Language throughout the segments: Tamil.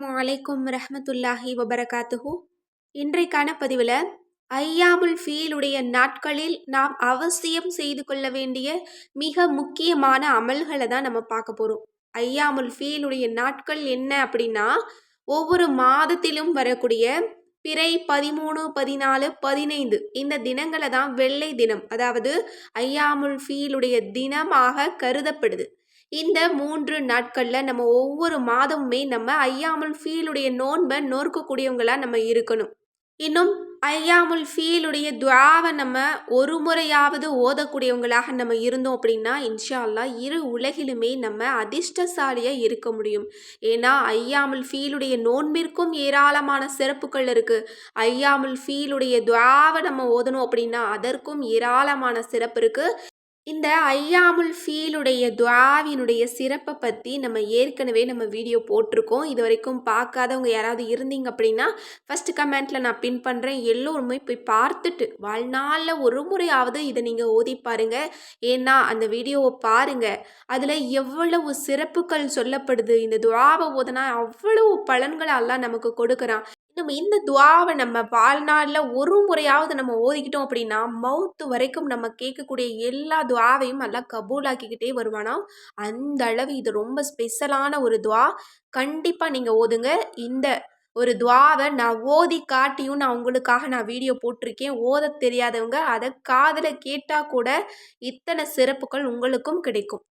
வலைக்கும் ரஹமத்துல்லாஹி வபரகாத்துஹூ. இன்றைக்கான பதிவில் ஐயாமுல் ஃபீலுடைய நாட்களில் நாம் அவசியம் செய்து கொள்ள வேண்டிய மிக முக்கியமான அமல்களை தான் நம்ம பார்க்க போகிறோம் ஐயாமுல் ஃபீலுடைய நாட்கள் என்ன அப்படின்னா ஒவ்வொரு மாதத்திலும் வரக்கூடிய பிறை பதிமூணு பதினாலு பதினைந்து இந்த தினங்களை தான் வெள்ளை தினம் அதாவது ஐயாமுல் ஃபீலுடைய தினமாக கருதப்படுது. இந்த மூன்று நாட்களில் நம்ம ஒவ்வொரு மாதமுமே நம்ம ஐயாமுல் ஃபீலுடைய நோன்பை நோர்க்கக்கூடியவங்களாக நம்ம இருக்கணும். இன்னும் ஐயாமுல் ஃபீலுடைய துவாவை நம்ம ஒரு முறையாவது ஓதக்கூடியவங்களாக நம்ம இருந்தோம் அப்படின்னா இன்ஷா அல்லா இரு உலகிலுமே நம்ம அதிர்ஷ்டசாலியாக இருக்க முடியும். ஏன்னா ஐயாமுல் ஃபீலுடைய நோன்பிற்கும் ஏராளமான சிறப்புகள் இருக்குது ஐயாமுல் ஃபீலுடைய துவாவை நம்ம ஓதணும் அப்படின்னா அதற்கும் ஏராளமான சிறப்பு இருக்குது இந்த ஐயாமுல் ஃபீலுடைய துவாவினுடைய சிறப்பை பற்றி நம்ம ஏற்கனவே நம்ம வீடியோ போட்டிருக்கோம். இது வரைக்கும் பார்க்காதவங்க யாராவது இருந்தீங்க அப்படின்னா ஃபஸ்ட்டு கமெண்ட்டில் நான் பின் பண்ணுறேன் எல்லோருமே போய் பார்த்துட்டு வாழ்நாளில் ஒரு முறையாவது இதை நீங்கள் ஓதி பாருங்கள் ஏன்னா அந்த வீடியோவை பாருங்கள் அதில் எவ்வளவு சிறப்புகள் சொல்லப்படுது. இந்த துவாவை ஓதுனா அவ்வளவு பலன்களெல்லாம் நமக்கு கொடுக்குறான். நம்ம இந்த துவாவை நம்ம வாழ்நாளில் ஒரு முறையாவது நம்ம ஓதிக்கிட்டோம் அப்படின்னா மவுத்து வரைக்கும் நம்ம கேட்கக்கூடிய எல்லா துவாவையும் நல்லா கபூலாக்கிக்கிட்டே வருவானா? அந்த அளவு இது ரொம்ப ஸ்பெஷலான ஒரு துவா. கண்டிப்பாக நீங்கள் ஓதுங்க. இந்த ஒரு துவாவை நான் ஓதி காட்டியும் நான் உங்களுக்காக நான் வீடியோ போட்டிருக்கேன். ஓத தெரியாதவங்க அதை காதில் கேட்டால் கூட இத்தனை சிறப்புகள் உங்களுக்கும் கிடைக்கும்.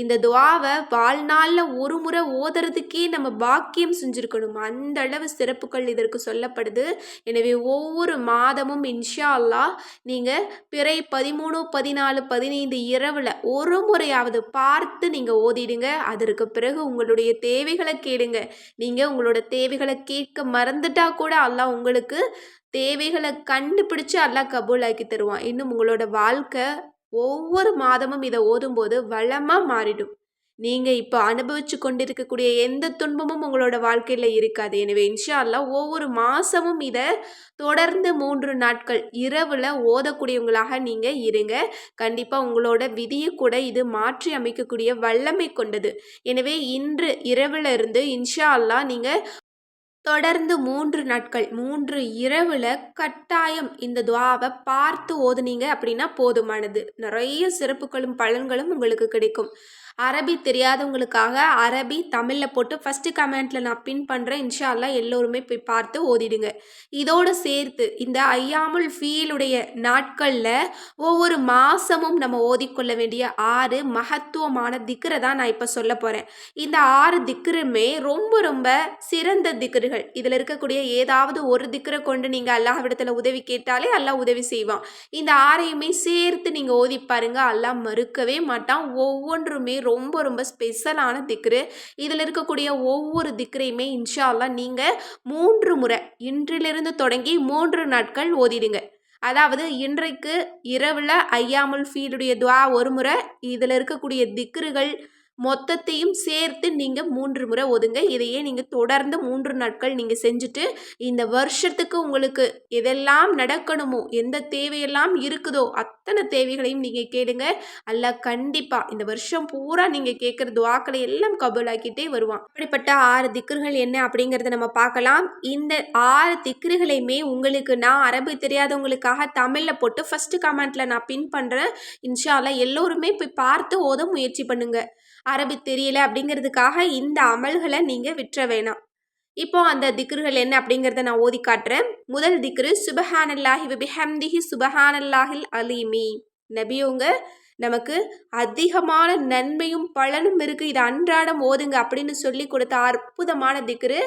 இந்த துவாவை வாழ்நாளில் ஒரு முறை ஓதுறதுக்கே நம்ம பாக்கியம் செஞ்சுருக்கணும். அந்த அளவு சிறப்புகள் இதற்கு சொல்லப்படுது. எனவே ஒவ்வொரு மாதமும் இன்ஷா அல்லா நீங்கள் பிறை பதிமூணு பதினாலு பதினைந்து இரவில் ஒரு முறையாவது பார்த்து நீங்கள் ஓதிடுங்க. அதற்கு பிறகு உங்களுடைய தேவைகளை கேளுங்க. நீங்கள் உங்களோட தேவைகளை கேட்க மறந்துட்டா கூட அல்லாஹ் உங்களுக்கு தேவைகளை கண்டுபிடிச்சு அல்லாஹ் கபூலாக்கி தருவான். இன்னும் உங்களோட வாழ்க்கை ஒவ்வொரு மாதமும் இதை ஓதும்போது வளமாக மாறிடும். நீங்கள் இப்போ அனுபவிச்சு கொண்டிருக்கக்கூடிய எந்த துன்பமும் உங்களோட வாழ்க்கையில் இருக்காது. எனவே இன்ஷா அல்லா ஒவ்வொரு மாதமும் இதை தொடர்ந்து மூன்று நாட்கள் இரவில் ஓதக்கூடியவங்களாக நீங்கள் இருங்க. கண்டிப்பாக உங்களோட விதியை கூட இது மாற்றி அமைக்கக்கூடிய வல்லமை கொண்டது. எனவே இன்று இரவில் இருந்து இன்ஷா அல்லா நீங்கள் தொடர்ந்து மூன்று நாட்கள் மூன்று இரவில் கட்டாயம் இந்த துவாவை பார்த்து ஓதுனீங்க அப்படின்னா போதுமானது. நிறைய சிறப்புகளும் பலன்களும் உங்களுக்கு கிடைக்கும். அரபி தெரியாதவங்களுக்காக அரபி தமிழில் போட்டு ஃபஸ்ட்டு கமெண்ட்டில் நான் பின் பண்ணுறேன் இன்ஷால்லா எல்லோருமே போய் பார்த்து ஓதிடுங்க. இதோடு சேர்த்து இந்த ஐயாமுல் ஃபீலுடைய நாட்களில் ஒவ்வொரு மாதமும் நம்ம ஓதிக்கொள்ள வேண்டிய ஆறு மகத்துவமான திக்கரை தான் நான் இப்போ சொல்ல போகிறேன் இந்த ஆறு திக்கருமே ரொம்ப ரொம்ப சிறந்த திக்கர்கள் இதில் இருக்கக்கூடிய ஏதாவது ஒரு திக்கரை கொண்டு நீங்கள் அல்லாஹ்விடத்தில் உதவி கேட்டாலே அல்லாஹ் உதவி செய்வான். இந்த ஆறையுமே சேர்த்து நீங்கள் ஓதி பாருங்க. அல்லாஹ் மறுக்கவே மாட்டான். ஒவ்வொன்றுமே ரொம்ப ரொம்ப ஸ்பெஷலான திக்ரு. இதில் இருக்கக்கூடிய ஒவ்வொரு திக்ரையுமே இன்ஷால்லா நீங்கள் மூன்று முறை இன்றிலிருந்து தொடங்கி மூன்று நாட்கள் ஓதிடுங்க. அதாவது இன்றைக்கு இரவில் ஐயாமுல் ஃபீலுடைய துவா ஒரு முறை இதில் இருக்கக்கூடிய திக்ருகள் மொத்தத்தையும் சேர்த்து நீங்கள் மூன்று முறை ஒதுங்க. இதையே நீங்கள் தொடர்ந்து மூன்று நாட்கள் நீங்கள் செஞ்சுட்டு இந்த வருஷத்துக்கு உங்களுக்கு எதெல்லாம் நடக்கணுமோ எந்த தேவையெல்லாம் இருக்குதோ அத்தனை தேவைகளையும் நீங்கள் கேளுங்க. அல்ல கண்டிப்பாக இந்த வருஷம் பூரா நீங்கள் கேட்குற துவாக்களை எல்லாம் கபூலாக்கிட்டே வருவான். அப்படிப்பட்ட ஆறு திக்குறுகள் என்ன அப்படிங்கிறத நம்ம பார்க்கலாம். இந்த ஆறு திக்குறுகளையுமே உங்களுக்கு நான் அரபு தெரியாதவங்களுக்காக தமிழில் போட்டு ஃபஸ்ட்டு கமெண்ட்டில் நான் பின் பண்ணுறேன் இன்ஷால்லாம் எல்லோருமே போய் பார்த்து ஓத முயற்சி பண்ணுங்கள் அரபி தெரியல அப்படிங்கிறதுக்காக இந்த அமல்களை நீங்கள் விட்டுற வேணாம். இப்போ அந்த திக்ருகள் என்ன அப்படிங்கிறத நான் ஓதி காட்டுறேன். முதல் திக்ரு சுபஹானல்லாஹி விபிஹம்திஹி சுபஹானல்லாஹில் அலீமி. நபியோங்க நமக்கு அதிகமான நன்மையும் பலனும் இருக்குது இது அன்றாடம் ஓதுங்க அப்படின்னு சொல்லி கொடுத்த அற்புதமான திக்ரு.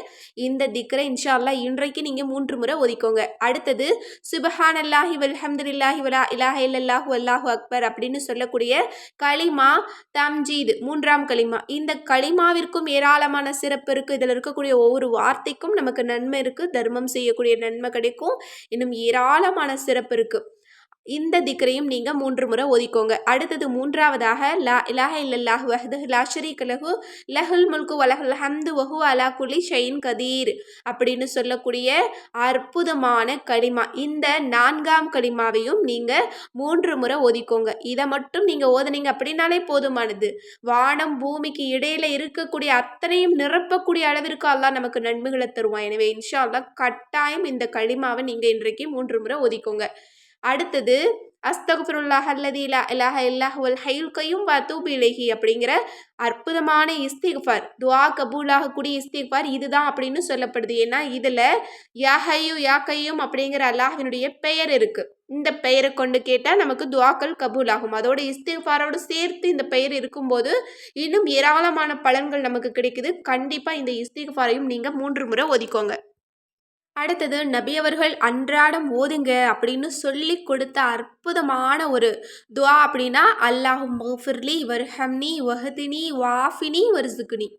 இந்த திக்ரை இன்ஷா அல்லா இன்றைக்கு நீங்கள் மூன்று முறை ஒதுக்கோங்க அடுத்தது சுபஹான் அல்லாஹி வல்ஹம்துல்லாஹி வலா இலாஹ இல்லல்லாஹு அல்லாஹு அக்பர் அப்படின்னு சொல்லக்கூடிய களிமா தம்ஜீது மூன்றாம் களிமா. இந்த களிமாவிற்கும் ஏராளமான சிறப்பு இருக்குது இதில் இருக்கக்கூடிய ஒவ்வொரு வார்த்தைக்கும் நமக்கு நன்மை இருக்குது தர்மம் செய்யக்கூடிய நன்மை கிடைக்கும். இன்னும் ஏராளமான சிறப்பு இருக்குது இந்த திக்கரையும் நீங்கள் மூன்று முறை ஒதுக்கோங்க அடுத்தது மூன்றாவதாக லா இலாஹ இல்லல்லாஹு வஹது லா ஷரீக் லஹு லஹுல் முல்கு வலஹுல் ஹம்து வஹு அலா குலி ஷெயின் கதீர் அப்படின்னு சொல்லக்கூடிய அற்புதமான களிமா. இந்த நான்காம் களிமாவையும் நீங்கள் மூன்று முறை ஒதுக்கோங்க இதை மட்டும் நீங்கள் ஓதுனீங்க அப்படின்னாலே போதுமானது. வானம் பூமிக்கு இடையில இருக்கக்கூடிய அத்தனையும் நிரப்பக்கூடிய அளவிற்கு அல்லா நமக்கு நன்மைகளை தருவான். எனவே இன்ஷா அல்லா கட்டாயம் இந்த களிமாவை நீங்கள் இன்றைக்கு மூன்று முறை ஒதிக்கோங்க அடுத்தது அஸ்தகுஃபிருல்லாஹ் அல்லதி இலா இலாஹ இல்லாஹுவல் ஹைல் கையும் வத்தூபு இலகி அப்படிங்கிற அற்புதமான இஸ்திஃபார் துவா கபூலாகக்கூடிய இஸ்திஃபார் இதுதான் அப்படின்னு சொல்லப்படுது. ஏன்னா இதில் யாஹையு யாக்கையும் அப்படிங்கிற அல்லாஹினுடைய பெயர் இருக்குது இந்த பெயரை கொண்டு கேட்டால் நமக்கு துவாக்கள் கபூல் ஆகும் அதோட இஸ்திஃபாரோடு சேர்த்து இந்த பெயர் இருக்கும்போது இன்னும் ஏராளமான பலன்கள் நமக்கு கிடைக்குது. கண்டிப்பாக இந்த இஸ்திஃபாரையும் நீங்கள் மூன்று முறை ஒதுக்கோங்க அடுத்தது நபியவர்கள் அன்றாடம் ஓதுங்க அப்படின்னு சொல்லி கொடுத்த அற்புதமான ஒரு துவா அப்படின்னா அல்லாஹும் மஃபிர்லி வர்ஹம்னி வஹதினி வாஃபினி வர்சுகுனி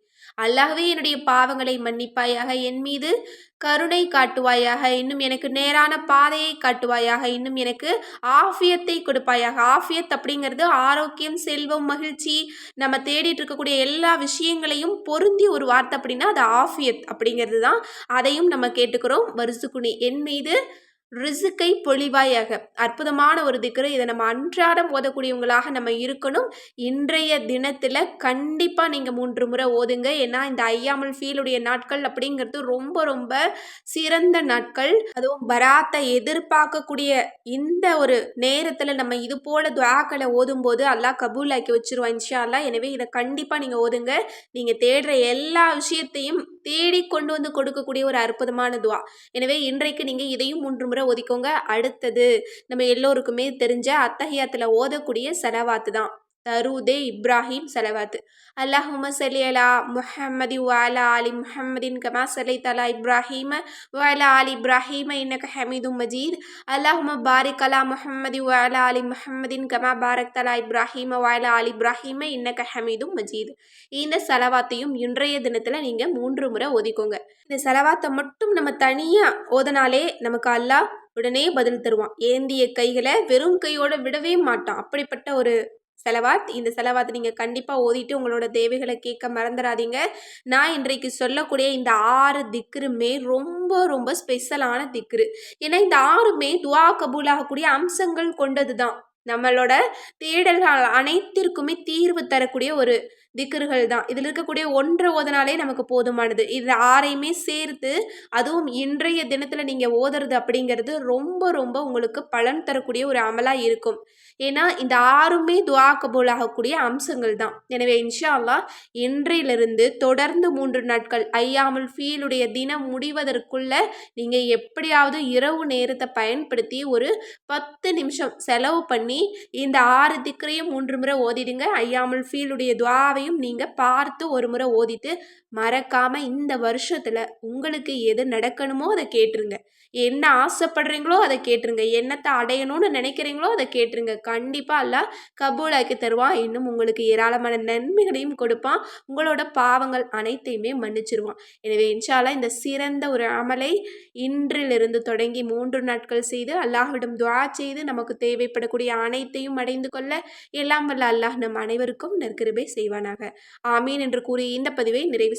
அல்லாகவே என்னுடைய பாவங்களை மன்னிப்பாயாக. என் மீது கருணை காட்டுவாயாக. இன்னும் எனக்கு நேரான பாதையை காட்டுவாயாக. இன்னும் எனக்கு ஆஃபியத்தை கொடுப்பாயாக. ஆஃபியத் அப்படிங்கிறது ஆரோக்கியம் செல்வம் மகிழ்ச்சி நம்ம தேடிட்டு இருக்கக்கூடிய எல்லா விஷயங்களையும் பொருந்தி ஒரு வார்த்தை அப்படின்னா அது ஆஃபியத் அப்படிங்கிறது தான். அதையும் நம்ம கேட்டுக்கிறோம். வருசுக்குணி என் மீது ரிசுக்கை பொழிவாயாக. அற்புதமான ஒரு திக்கரு இதை நம்ம அன்றாடம் ஓதக்கூடியவங்களாக நம்ம இருக்கணும். இன்றைய தினத்தில் கண்டிப்பாக நீங்கள் மூன்று முறை ஓதுங்க. ஏன்னா இந்த ஐயாமல் ஃபீலுடைய நாட்கள் அப்படிங்கிறது ரொம்ப ரொம்ப சிறந்த நாட்கள். அதுவும் பராத்தை எதிர்பார்க்கக்கூடிய இந்த ஒரு நேரத்தில் நம்ம இது போல துவாக்களை ஓதும்போது அல்லாஹ் கபூலாக்கி வச்சிருவான் இன்ஷா அல்லா எனவே இதை கண்டிப்பாக நீங்கள் ஓதுங்க. நீங்கள் தேடுற எல்லா விஷயத்தையும் தேடி கொண்டு வந்து கொடுக்கக்கூடிய ஒரு அற்புதமான துவா. எனவே இன்றைக்கு நீங்கள் இதையும் மூன்று முறை ஒதுக்கோங்க. அடுத்தது நம்ம எல்லோருக்குமே தெரிஞ்ச அத்தகையத்தில் ஓதக்கூடிய செலவாத்து தான். தருதே இப்ராஹிம் செலவாத்து. அல்லாஹும சலி அலா முஹம்மதி வாலா அலி முஹம்மதின் கமா சலை தலா இப்ராஹிம வாலா அலி இப்ராஹிம இன்னக ஹமீது மஜீத். அல்லாஹும பாரிக் அலா முஹம்மதி வாலா அலி முஹம்மதின் கமா பாரக் தலா இப்ராஹிம வாலா அலி இப்ராஹிம இன்னக ஹமீது மஜீத். இந்த செலவாத்தையும் இன்றைய தினத்தில் நீங்கள் மூன்று முறை ஒதுக்கோங்க இந்த செலவாத்தை மட்டும் நம்ம தனியாக ஓதனாலே நமக்கு அல்லாஹ் உடனே பதில் தருவான். ஏந்திய கைகளை வெறும் கையோட விடவே மாட்டான். அப்படிப்பட்ட ஒரு செலவாத் இந்த செலவாத் நீங்கள் கண்டிப்பாக ஓதிட்டு உங்களோட தேவைகளை கேட்க மறந்துடாதீங்க. நான் இன்றைக்கு சொல்லக்கூடிய இந்த ஆறு திக்ருமே ரொம்ப ரொம்ப ஸ்பெஷலான திக்ரு. ஏன்னா இந்த ஆறுமே துவா கபூலாகக்கூடிய அம்சங்கள் கொண்டது தான் நம்மளோட தேடல்கள் அனைத்திற்குமே தீர்வு தரக்கூடிய ஒரு திக்கர்கள் தான். இதில் இருக்கக்கூடிய ஒன்றை ஓதனாலே நமக்கு போதுமானது. இது ஆறையுமே சேர்த்து அதுவும் இன்றைய தினத்தில் நீங்கள் ஓதுறது அப்படிங்கிறது ரொம்ப ரொம்ப உங்களுக்கு பலன் தரக்கூடிய ஒரு அமலாக இருக்கும். ஏன்னா இந்த ஆறுமே துவா கபூல் ஆகக்கூடிய அம்சங்கள் தான். எனவே இன்ஷா அல்லா இன்றையிலிருந்து தொடர்ந்து மூன்று நாட்கள் ஐயாமல் ஃபீலுடைய தினம் முடிவதற்குள்ள நீங்கள் எப்படியாவது இரவு நேரத்தை பயன்படுத்தி ஒரு பத்து நிமிஷம் செலவு பண்ணி இந்த ஆறு திக்கரையும் மூன்று முறை ஓதிடுங்க. ஐயாமல் ஃபீலுடைய துவாவையும் நீங்கள் பார்த்து ஒரு முறை ஓதிட்டு மறக்காமல் இந்த வருஷத்தில் உங்களுக்கு எது நடக்கணுமோ அதை கேட்டுருங்க. என்ன ஆசைப்படுறீங்களோ அதை கேட்டுருங்க. என்னத்தை அடையணும்னு நினைக்கிறீங்களோ அதை கேட்டுருங்க. கண்டிப்பாக அல்ல கபூலாக்கி தருவான் இன்னும் உங்களுக்கு ஏராளமான நன்மைகளையும் கொடுப்பான். உங்களோட பாவங்கள் அனைத்தையுமே மன்னிச்சிருவான். எனவே இன்ஷாலா இந்த சிறந்த ஒரு அமலை இன்றிலிருந்து தொடங்கி மூன்று நாட்கள் செய்து அல்லாஹ்விடம் துவா செய்து நமக்கு தேவைப்படக்கூடிய அனைத்தையும் அடைந்து கொள்ள எல்லாம் வல்ல அல்லாஹ் நம் அனைவருக்கும் நற்கிருபை செய்வானாக. ஆமீன் என்று கூறி இந்த பதிவை நிறைவு